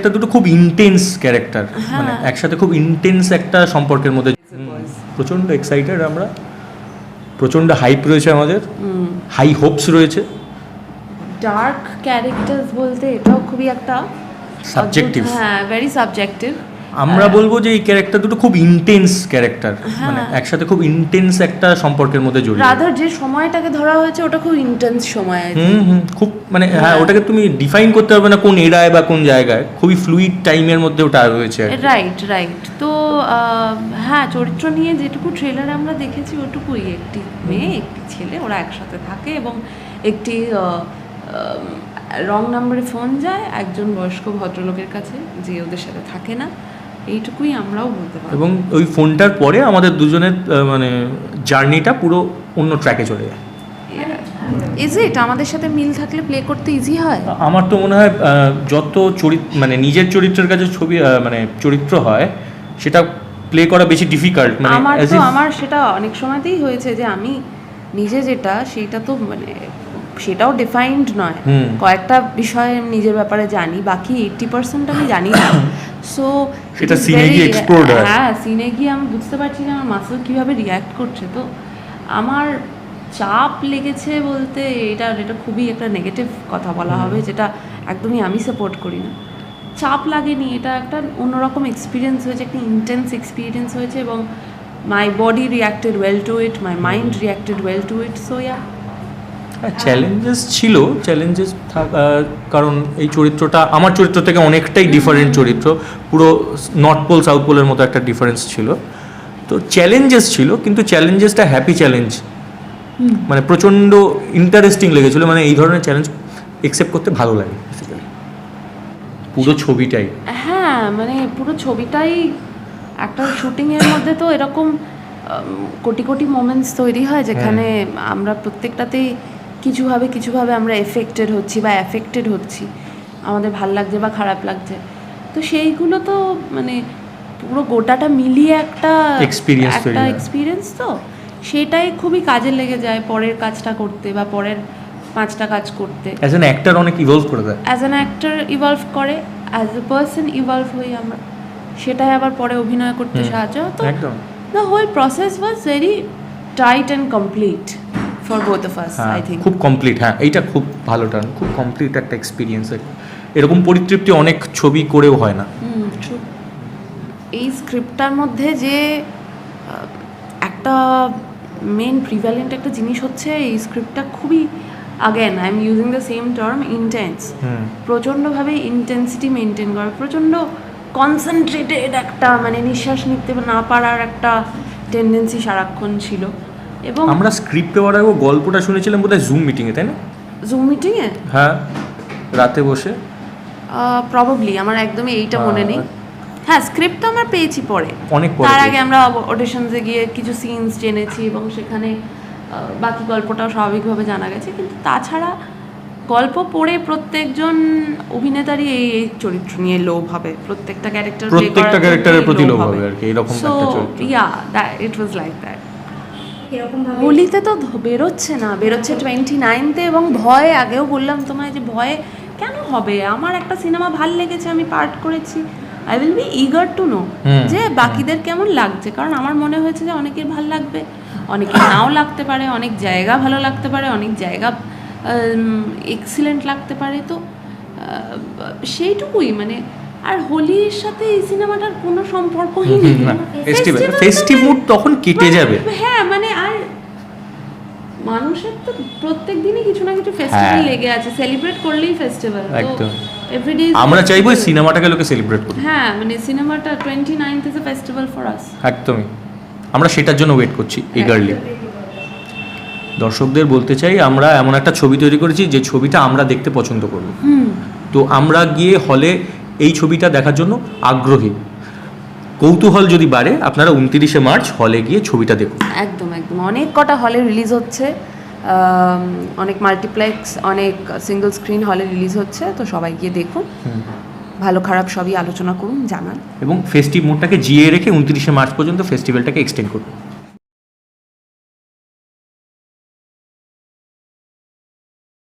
একটা দুটো খুব ইন্টেন্স ক্যারেক্টার মানে একসাথে খুব ইন্টেন্স একটা সম্পর্কের মধ্যে। প্রচণ্ড এক্সাইটেড আমরা প্রচণ্ড হাইপ রয়েছে আমাদের হাই হোপস রয়েছে। ডার্ক ক্যারেক্টার্স বলতে এটাও খুবই একটা সাবজেক্টিভ হ্যাঁ ভেরি সাবজেক্টিভ আমরা বলব যে এই ক্যারেক্টার দুটো খুব ইন্টেন্স ক্যারেক্টার মানে একসাথে খুব ইন্টেন্স একটা সম্পর্কের মধ্যে জড়িয়ে রাদার যে সময়টাকে ধরা হয়েছে ওটা খুব ইন্টেন্স সময় হুম হুম খুব মানে হ্যাঁ ওটাকে তুমি ডিফাইন করতে পারবে না কোন এরায় বা কোন জায়গায় খুবই ফ্লুইড টাইমের মধ্যে ওটা রয়েছে। রাইট রাইট তো হ্যাঁ চরিত্র নিয়ে যেটুকু ট্রেলারে আমরা দেখেছি ওটুকুই। একটি মেয়ে একটি ছেলে ওরা একসাথে থাকে এবং একটি রং নাম্বারে ফোন যায় একজন বয়স্ক ভদ্রলোকের কাছে যে ওদের সাথে থাকে না। এইটুকুই আমরাও বলতে পারব। এবং ওই ফোনটার পরে আমাদের দুজনের মানে জার্নিটা পুরো অন্য ট্র্যাকে চলে যায়। ইজ ইট আমাদের সাথে মিল থাকলে প্লে করতে ইজি হয়? আমার তো মনে হয় যত চরিত্র মানে নিজের চরিত্রের কাছে ছবি মানে চরিত্র হয় সেটা প্লে করা বেশি ডিফিকাল্ট মানে আমার তো আমার সেটা অনেক সময়তেই হয়েছে যে আমি নিজে যেটা সেটা তো মানে সেটাও ডিফাইন্ড নয়। কয়েকটা বিষয় নিজের ব্যাপারে জানি বাকি এইটটি পার্সেন্ট আমি জানি না। সো সেটা এ গিয়ে হয়। হ্যাঁ সিনে গিয়ে আমি বুঝতে পারছি যে আমার মাসল কীভাবে রিয়্যাক্ট করছে। তো আমার চাপ লেগেছে বলতে এটা এটা খুবই একটা নেগেটিভ কথা বলা হবে যেটা একদমই আমি সাপোর্ট করি না। চাপ লাগেনি এটা একটা অন্যরকম এক্সপিরিয়েন্স হয়েছে একটা ইন্টেন্স এক্সপিরিয়েন্স হয়েছে এবং my body reacted well to it my mind reacted well to it so yeah challenges ছিল চ্যালেঞ্জেস কারণ এই চরিত্রটা আমার চরিত্র থেকে অনেকটাই ডিফারেন্ট চরিত্র। পুরো নর্থ পোল সাউথ পোলের মতো একটা ডিফারেন্স ছিল। তো চ্যালেঞ্জেস ছিল কিন্তু চ্যালেঞ্জেসটা হ্যাপি চ্যালেঞ্জ মানে প্রচণ্ড ইন্টারেস্টিং লেগেছিলো মানে এই ধরনের চ্যালেঞ্জ একসেপ্ট করতে ভালো লাগে পুরো ছবিটাই। হ্যাঁ মানে পুরো ছবিটাই একটা শুটিংয়ের মধ্যে তো এরকম কোটি কোটি মোমেন্টস তৈরি হয় যেখানে আমরা প্রত্যেকটাতেই কিছুভাবে কিছুভাবে আমরা এফেক্টেড হচ্ছি বা অ্যাফেক্টেড হচ্ছি। আমাদের ভালো লাগছে বা খারাপ লাগছে। তো সেইগুলো তো মানে পুরো গোটাটা মিলিয়ে একটা Experience একটা এক্সপিরিয়েন্স তো। সেটাই খুবই কাজে লেগে যায় পরের কাজটা করতে বা পরের পাঁচটা কাজ করতে। অ্যাজ অ্যান অ্যাক্টার অনেক ইভলভ করে দেয়। অ্যাজ অ্যান অ্যাক্টর ইভলভ করে অ্যাজ এ পার্সন ইভলভ হই আমরা সেটাই আবার পরে অভিনয় করতে সাহায্য তো একদম। The whole process was very tight and complete for both of us I think খুব কমপ্লিট হ্যাঁ এইটা খুব ভালো টার্ম খুব কমপ্লিট একটা এক্সপিরিয়েন্স এরকম পরিতৃপ্তি অনেক ছবি করেও হয় না। এই স্ক্রিপ্টটার মধ্যে যে একটা মেন প্রিভ্যালেন্ট একটা জিনিস হচ্ছে এই স্ক্রিপ্টটা খুবই again I am using the same term intense hmm. প্রচণ্ডভাবে ইন্টেন্সিটি মেনটেন করে প্রচণ্ড কনসেন্ট্রেটেড একটা মানে নিঃশ্বাস নিতে না পারার একটা টেন্ডেন্সি সারাক্ষণ ছিল। এবং আমরা স্ক্রিপ্ট পেওয়ার আগে গল্পটা শুনেছিলাম বোধহয় জুম মিটিংয়ে তাই না? জুম মিটিংয়ে হ্যাঁ রাতে বসে। প্রবাবলি আমার একদমই এইটা মনে নেই। হ্যাঁ স্ক্রিপ্ট তো আমরা পেয়েছি পরে। অনেক পরে তার আগে আমরা অডিশনসে গিয়ে কিছু সিনস জেনেছি এবং সেখানে বাকি গল্পটাও স্বাভাবিকভাবে জানা গেছে। কিন্তু তাছাড়া গল্প পড়ে প্রত্যেকজন অভিনেতারই এই এই চরিত্র নিয়ে লোভ হবে। প্রত্যেকটা ক্যারেক্টার প্রত্যেকটা ক্যারেক্টারের প্রতি লোভ হবে। আর কি এরকম একটা চরিত্র। Yeah that it was like that হোলিতে তো বেরোচ্ছে না। বেরোচ্ছে টোয়েন্টি নাইনতে এবং ভয় আগেও বললাম তোমায় যে ভয়ে কেন হবে? আমার একটা সিনেমা ভালো লেগেছে আমি পার্ট করেছি। I will be eager to know যে বাকিদের কেমন লাগছে। কারণ আমার মনে হয়েছে যে অনেকের ভালো লাগবে অনেকের নাও লাগতে পারে অনেক জায়গা ভালো লাগতে পারে অনেক জায়গা এক্সিলেন্ট লাগতে পারে। তো সেইটুকুই মানে আর হোলির সাথে এই সিনেমাটার কোনো সম্পর্কই নেই। ফেস্টিভ্যাল ফেস্টিভ মুড তখন কেটে যাবে। হ্যাঁ মানে আর মানুষের তো প্রত্যেক দিনই কিছু না কিছু ফেস্টিভ্যাল। লেগে আছে। সেলিব্রেট করলেই ফেস্টিভ্যাল একদম। এভরিডে আমরা চাইব সিনেমাটাকে লোকে সেলিব্রেট করুক। হ্যাঁ মানে সিনেমাটা twenty ninth is a festival for us একদমই। আমরা সেটার জন্য ওয়েট করছি ইগারলি দর্শকদের বলতে চাই আমরা এমন একটা ছবি তৈরি করেছি যে ছবিটা আমরা দেখতে পছন্দ করব। তো আমরা গিয়ে হলে এই ছবিটা দেখার জন্য আগ্রহী। কৌতূহল যদি বাড়ে আপনারা উনতিরিশে মার্চ হলে গিয়ে ছবিটা দেখুন। একদম একদম। অনেক কটা হলে রিলিজ হচ্ছে। অনেক মাল্টিপ্লেক্স অনেক সিঙ্গেল স্ক্রিন হলে রিলিজ হচ্ছে তো সবাই গিয়ে দেখুন। ভালো খারাপ সবই আলোচনা করুন জানান। এবং ফেস্টিভ মুডটাকে জিয়ে রেখে উনত্রিশে মার্চ পর্যন্ত ফেস্টিভ্যালটাকে এক্সটেন্ড করুন।